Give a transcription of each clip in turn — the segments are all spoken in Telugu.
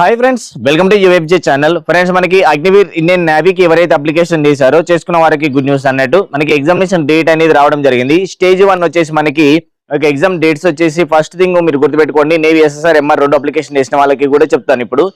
Hi friends welcome to UFJ channel friends మనకి అగ్నివీర్ ఇండియన్ నేవీకి ఎవరైతే అప్లికేషన్ చేశారో చేసుకున్న వారికి గుడ్ న్యూస్ అన్నట్టు మనకి ఎగ్జామినేషన్ డేట్ అనేది రావడం జరిగింది. స్టేజ్ వన్ వచ్చేసి మనకి ఒక ఎగ్జామ్ డేట్స్ వచ్చేసి ఫస్ట్ థింగ్ మీరు గుర్తుపెట్టుకోండి. నేవీ ఎస్ఎస్ఆర్ ఎంఆర్ రెండు అప్లికేషన్ చేసిన వాళ్ళకి కూడా చెప్తాను ఇప్పుడు.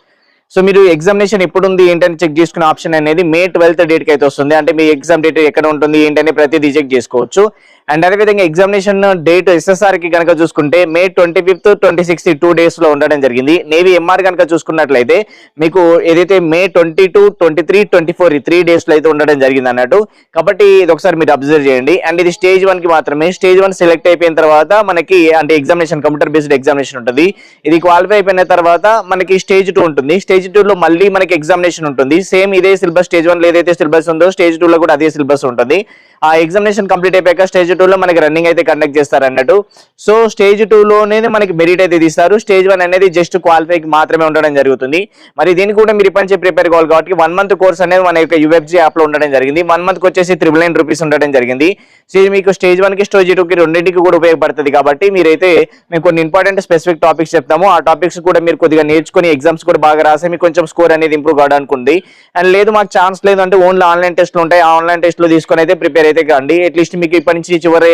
సో మీరు ఎగ్జామినేషన్ ఎప్పుడు ఉంది ఏంటని చెక్ చేసుకునే ఆప్షన్ అనేది మే ట్వెల్త్ డేట్కి అయితే వస్తుంది. అంటే మీ ఎగ్జామ్ డేట్ ఎక్కడ ఉంటుంది ఏంటని ప్రతిదీ చెక్ చేసుకోవచ్చు. అండ్ అదేవిధంగా ఎగ్జామినేషన్ డేట్ ఎస్ఎస్ఆర్కి కనుక చూసుకుంటే May twenty fifth twenty sixth two డేస్లో ఉండడం జరిగింది. నేవీ ఎంఆర్ కనుక చూసుకున్నట్లయితే మీకు ఏదైతే May twenty two twenty three twenty four ఈ త్రీ డేస్లో అయితే ఉండడం జరిగింది అన్నట్టు. కాబట్టి ఇది ఒకసారి మీరు అబ్జర్వ్ చేయండి. అండ్ ఇది స్టేజ్ వన్కి మాత్రమే. స్టేజ్ వన్ సెలెక్ట్ అయిపోయిన తర్వాత మనకి అంటే ఎగ్జామినేషన్ కంప్యూటర్ బేస్డ్ ఎగ్జామినేషన్ ఉంటుంది. ఇది క్వాలిఫై అయిపోయిన తర్వాత మనకి స్టేజ్ టూ ఉంటుంది. స్టేజ్ టూ లో మళ్ళీ మనకి ఎగ్జామినేషన్ ఉంటుంది. సేమ్ ఇదే సిలబస్ స్టేజ్ వన్ ఏదైతే సిలబస్ ఉందో స్టేజ్ టూ లో కూడా అదే సిలబస్ ఉంటుంది. ఆ ఎగ్జామినేషన్ కంప్లీట్ అయిపోయాక స్టేజ్ టూ లో మనకి రన్నింగ్ అయితే కండక్ట్ చేస్తారు అన్నట్టు. సో స్టేజ్ టూలోనే మనకి మెరిట్ అయితే తీస్తారు. స్టేజ్ వన్ అనేది జస్ట్ క్వాలిఫైకి మాత్రమే ఉండడం జరుగుతుంది. మరి దీనికి కూడా మీరు ఇప్పటి ప్రిపేర్ కావాలి కాబట్టి వన్ మంత్ కోర్స్ అనేది మన యొక్క యూఎఫ్జీ యాప్లో ఉండడం జరిగింది. వన్ మంత్కి వచ్చేసి త్రిబుల్ నైన్ రూపీస్ ఉండడం జరిగింది. సో ఇది మీకు స్టేజ్ వన్కి స్టేజ్ టూకి రెండింటికి కూడా ఉపయోగపడుతుంది కాబట్టి మీరైతే మేము కొన్ని ఇంపార్టెంట్ స్పెసిఫిక్ టాపిక్స్ చెప్తాము. ఆ టాపిక్స్ కూడా మీరు కొద్దిగా నేర్చుకొని ఎగ్జామ్స్ కూడా బాగా రాసి మీకు కొంచెం స్కోర్ అనేది ఇంప్రూవ్ కావడానికి ఉంది. అండ్ లేదు మాకు ఛాన్స్ లేదు అంటే ఓన్లీ ఆన్లైన్ టెస్ట్లు ఉంటాయి. ఆన్లైన్ టెస్ట్లు తీసుకొని అయితే ప్రిపేర్ అయితే కాండి అట్లీస్ట్ మీకు ఇప్పటి నుంచి చివరి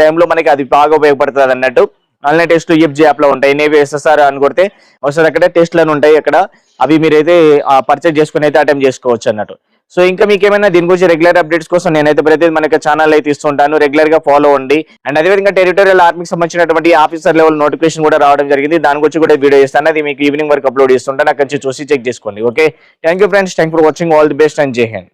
టైంలో మనకి అది బాగా ఉపయోగపడుతుంది అన్నట్టు. ఆన్లైన్ టెస్ట్ యూఎఫ్జీ యాప్లో ఉంటాయి. నేవీ ఎస్ఎస్ఆర్ అని కొడితే ఒకసారి అక్కడ టెస్ట్లు ఉంటాయి అక్కడ. అవి మీరైతే పర్చేజ్ చేసుకుని అయితే అటెంప్ట్ చేసుకోవచ్చు అన్నట్టు. సో ఇంకా మీకు ఏమైనా దీని గురించి రెగ్యులర్ అప్డేట్స్ కోసం నేనైతే ప్రతి మనకి ఛానల్ అయితే ఇస్తుంటాను. రెగ్యులర్గా ఫాలో అండి అండ్ అదేవిధంగా టెరిటోరియల్ ఆర్మీకి సంబంధించినటువంటి ఆఫీసర్ లెవెల్ నోటిఫికేషన్ కూడా రావడం జరిగింది. దాని గురించి కూడా వీడియో ఇస్తాను అది మీకు ఈవినింగ్ వరకు అప్లోడ్ చేస్తుంటాను. అక్కడి నుంచి చూసి చెక్ చేసుకోండి. Okay thank you friends thank for watching all the best and జై హింద్